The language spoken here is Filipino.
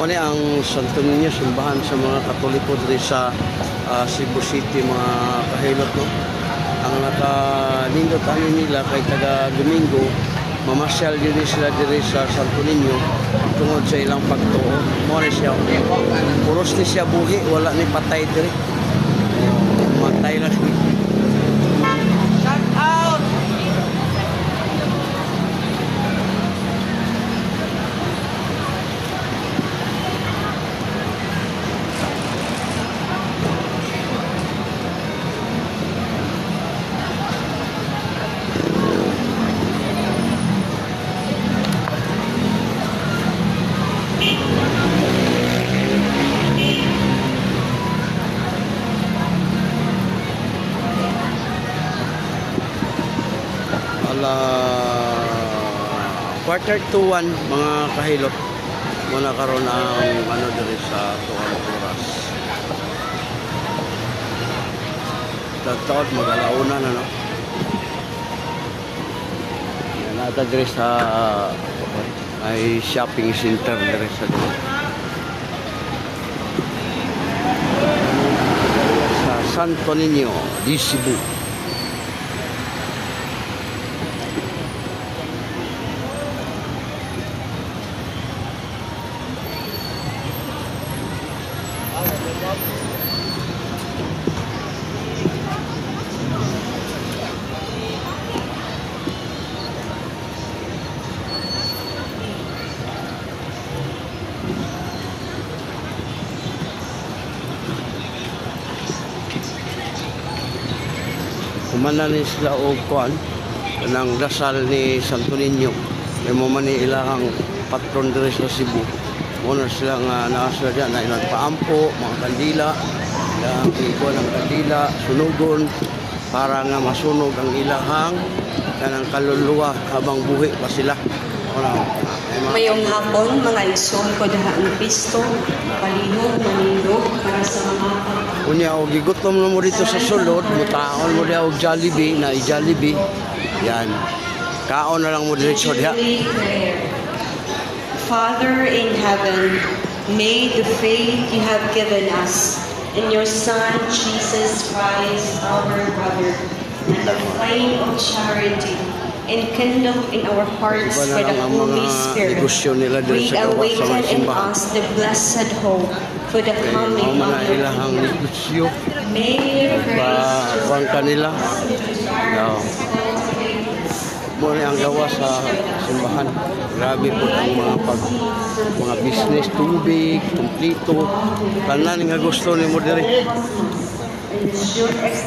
Muna ang Santo Niño, simbahan sa mga Katoliko diri sa ah, Cebu City, mga kahilot. No? Ang nakalindot ano nila kay taga Domingo, mamasyal diri sila diri sa Santo Niño tungod sa ilang pagtuo. Muna siya, puros ni siya buhi, wala ni patay diri. Ala quarter to one mga kahilot. Muna karon ang ano diri sa tuwang oras. Tagtaot mag-alauna na no? Yan nata diri sa ay shopping center diri sa sa Santo Niño di Cebu Kumanan ni sila og kuan ng dasal ni Santo Niño. May mo man ni patron diri sa Cebu. Muna sila nga naa sila dyan na ilang paampo, mga kandila, ilang ikuan ng kandila, sunugon, para nga masunog ang ilahang kanang kaluluwa habang buhi pa sila. Mayong hapon, mga igsoon ko daha ang pisto, palihog, manindog, para sa mga. Unya og gigutom na mo dito sa sulod, mutaon mo diha og Jollibee na i-Jollibee. Yan. Kaon na lang mo diretso diha. Father in heaven, may the faith you have given us in your Son, Jesus Christ, our brother, and the flame of charity enkindle in our hearts by the Holy Spirit. nila We awaken in us the blessed hope for the Kaya coming of kingdom. negosyo May your grace kuan kanila. Daw. Ni ang gawa sa simbahan. Grabe po ang mga pag mga business tubig, kumplito. Tanan nga gusto ni mo